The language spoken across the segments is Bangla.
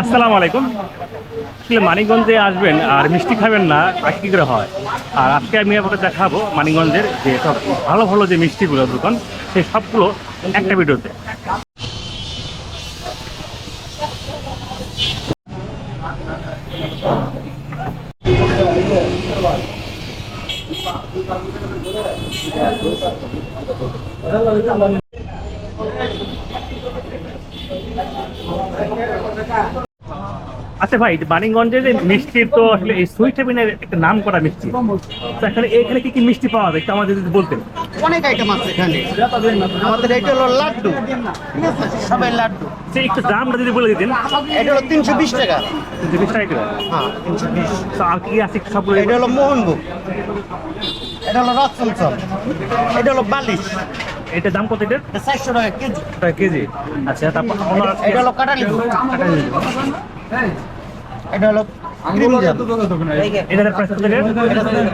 আসসালামু আলাইকুম। আসলে মানিকগঞ্জে আসবেন আর মিষ্টি খাবেন না তা করে হয়? আর আজকে আমি আপনাকে দেখাবো মানিকগঞ্জের যে সব ভালো ভালো যে মিষ্টিগুলো দোকান, সেই সবগুলো একটা ভিডিওতে। টাকা আচ্ছা ভাই মানিকগঞ্জের যে মিষ্টির তো আসলে এই সুইট হেভেনের একটা নাম করা মিষ্টি। তো এখানে এখানে কি কি মিষ্টি পাওয়া যায়? একটু আমাদের যদি বলতেন। অনেক আইটেম আছে এখানে। আমাদের এটা হলো লাড্ডু। ঠিক আছে? সবাই লাড্ডু। সে একটু দামটা যদি বলে দিতেন। এটা হলো তিনশো বিশ টাকা। জিনিস টাকা হ্যাঁ তিনশো বিশ। আর কি আছে সবগুলো? এটা হলো মোহনভোগ। এটা হলো এটা হলো বালিশ। এটার দাম কত এটা চারশো টাকা কেজি। টাকা কেজি। আচ্ছা তারপর এটা হলো কাটালি ভোগ এটা হলো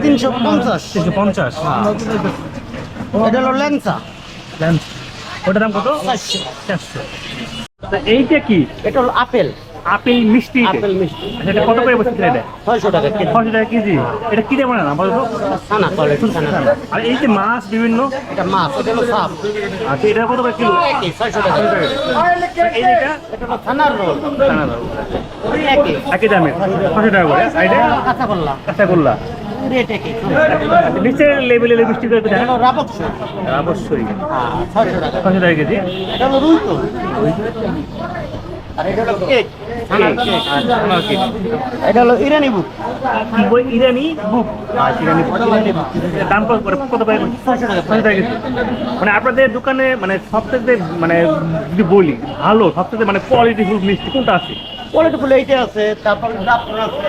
তিনশো পঞ্চাশ। তিনশো পঞ্চাশ। এটা হলো দেন ওটার দাম কত? চারশো। এইটা কি? এটা হলো আপেল। আপেল মিষ্টি আপেল মিষ্টি। আচ্ছা, এটা কত করে বসে এটা ছয়শো টাকা কেজি ছশো টাকা কেজি? এটা কি দিয়ে বানানো আপাতত ছানা কোয়ালিটি ছানা। আর এই যে মাছ বিভিন্ন? এটা মাছ এটা হলো সাপ। আচ্ছা এটা কত করে কিলো? ছয়শো টাকা। এই যেটা এটা? হলো ছানার রোল। একই। একই দামে ছশো টাকা করে। এটা? কাঁচা করলা কাঁচা গোল্লা রেট একই। আচ্ছা, নিচের এটা দেখান সুর অবশ্যই হ্যাঁ ছয়শো টাকা। কেজি? এটা রুই তো আর এটা হলো কেক। ছানার কেক। আচ্ছা আমার কি এটা হলো ইরানি বুক। ইরানি বুক। আচ্ছা এর দাম কত পাই মানে আপনাদের দোকানে মানে সবথেকে মানে যদি বলি ভালো সবথেকে মানে কোয়ালিটিফুল মিষ্টি কোনটা আছে? কোয়ালিটি ফুল এইটা আছে তারপর জাফরান আছে।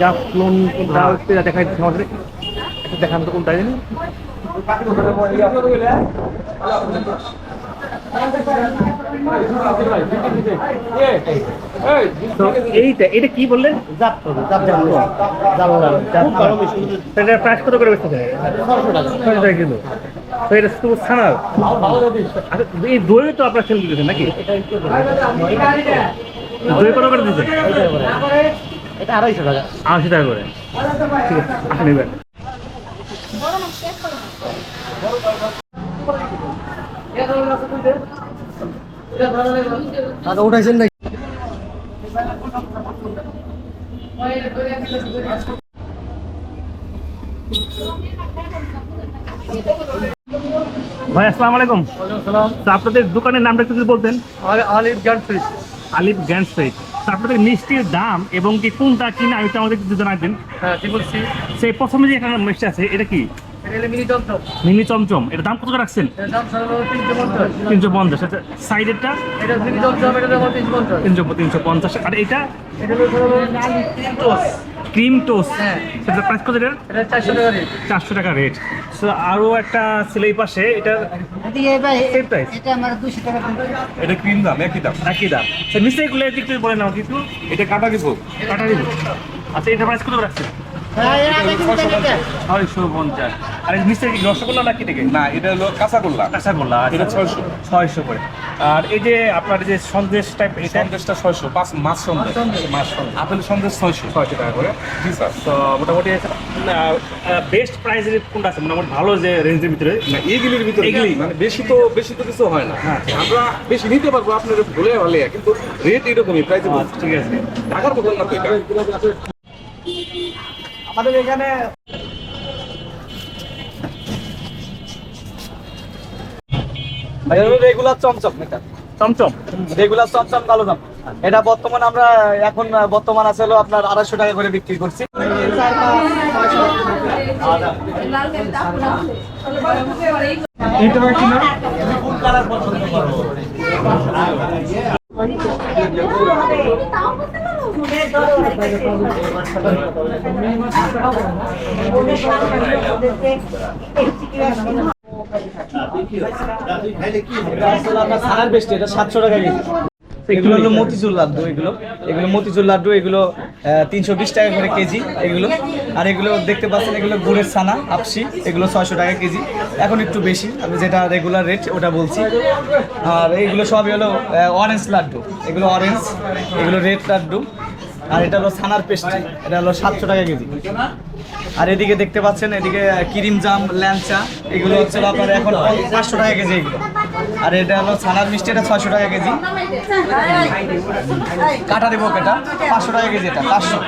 যা কোনটা হচ্ছে দেখাই একটু দেখান তো কোনটা জানি। এটা কি বললেন এটা প্রাইস কত করে বেচতে কিলো। তো এটা শুধু আচ্ছা এই দই তো আপনার সেল দিতেছেন নাকি? দই কত করে দিচ্ছেন আড়াইশো টাকা আশি টাকা করে। ঠিক টাকা উঠাইছেন নাকি? ভাই আসসালামু আলাইকুম। তো আপনাদের দোকানের নামটা একটু যদি বলতেন। আলিফ গ্যান্ড ফ্রিজ। আলিফ গ্যান্ড তো আপনাদের মিষ্টির দাম এবং কি কোনটা কিনা আমি তো আমাদের একটু জানাবেন। হ্যাঁ বলছি সেই প্রথমে যে এখানে মিষ্টি আছে এটা কি? Mini mini chomchom. এটা দাম কত করে রাখছেন? এটার দাম হলো তিনশো পঞ্চাশ। আচ্ছা সাইডেরটা? এটা মিনি টমটম এটা দাম তিনশো তিনশো পঞ্চাশ। আর এটা? এটা হলো টোস ক্রিম টোস্ট। হ্যাঁ। সেটার প্রাইস কত এটা চারশো টাকা রেট চারশো টাকা রেট সো আরও একটা ছিল এই পাশে এটা সেম প্রাইস এটা আমার দুশো টাকা এটা ক্রিম দাম একই দাম। একই দাম। সে মিস্টেকগুলো একটু বলেন আমাকে একটু এটা কাটা দিব। কাটা দিব। আচ্ছা এটা প্রাইস কত রাখছেন? ছয়শো পঞ্চাশ। আর এই মিস্টেক রসগোল্লা নাকি থেকে না এটা হলো কাঁচা গোল্লা কাঁচাগোল্লা এটা ছয়শো। ছয়শো করে। আর এই যে আপনার যে সন্দেশ টাইপ এটা? সন্দেশটা ছয়শো পাঁচ মাছ সন্দেশ। মাছ সন্দেশ। আপেল সন্দেশ ছয়শো। ছয়শো টাকা করে। জি স্যার। তো মোটামুটি বেস্ট কোনটা আছে? মোটামুটি ভালো যে রেঞ্জের ভিতরে? না এইগুলির ভিতরে এগুলি? মানে বেশি তো বেশি তো কিছু হয় না। হ্যাঁ। আমরা বেশি নিতে পারব আপনার ভুলে কিন্তু রেট এরকমই প্রাইস আচ্ছা, ঠিক আছে। টাকার মতন না তো এটা। আমাদের এখানে রেগুলার চমচম এটা। চমচম? রেগুলার চমচম কালো দাম এটা বর্তমান আমরা এখন বর্তমান আছে হলো আপনার আড়াইশো টাকা করে বিক্রি করছি। এটা আসলে সাতশো টাকা কেজি এগুলো হলো মতিচুর লাড্ডু, এগুলো। এগুলো মতিচুর লাড্ডু, এগুলো তিনশো বিশ টাকা করে কেজি, এগুলো। আর এগুলো দেখতে পাচ্ছেন, এগুলো গুড়ের ছানা, আপসি, এগুলো ছয়শো টাকা কেজি। এখন একটু বেশি, আমি যেটা রেগুলার রেট ওটা বলছি। আর এইগুলো সবই হলো অরেঞ্জ লাড্ডু। এগুলো অরেঞ্জ এগুলো রেড লাড্ডু। আর এটা হলো ছানার পেস্ট্রি এটা হলো সাতশো টাকা কেজি। আর এদিকে দেখতে পাচ্ছেন, এদিকে ক্রিম জাম, ল্যাংচা, এগুলো হচ্ছে আপনার এখন পাঁচশো টাকা কেজি এগুলো। আর এটা হলো ছানার মিষ্টি, এটা ছয়শো টাকা কেজি। কাটা দেবো এটা, পাঁচশো টাকা কেজি এটা, পাঁচশো।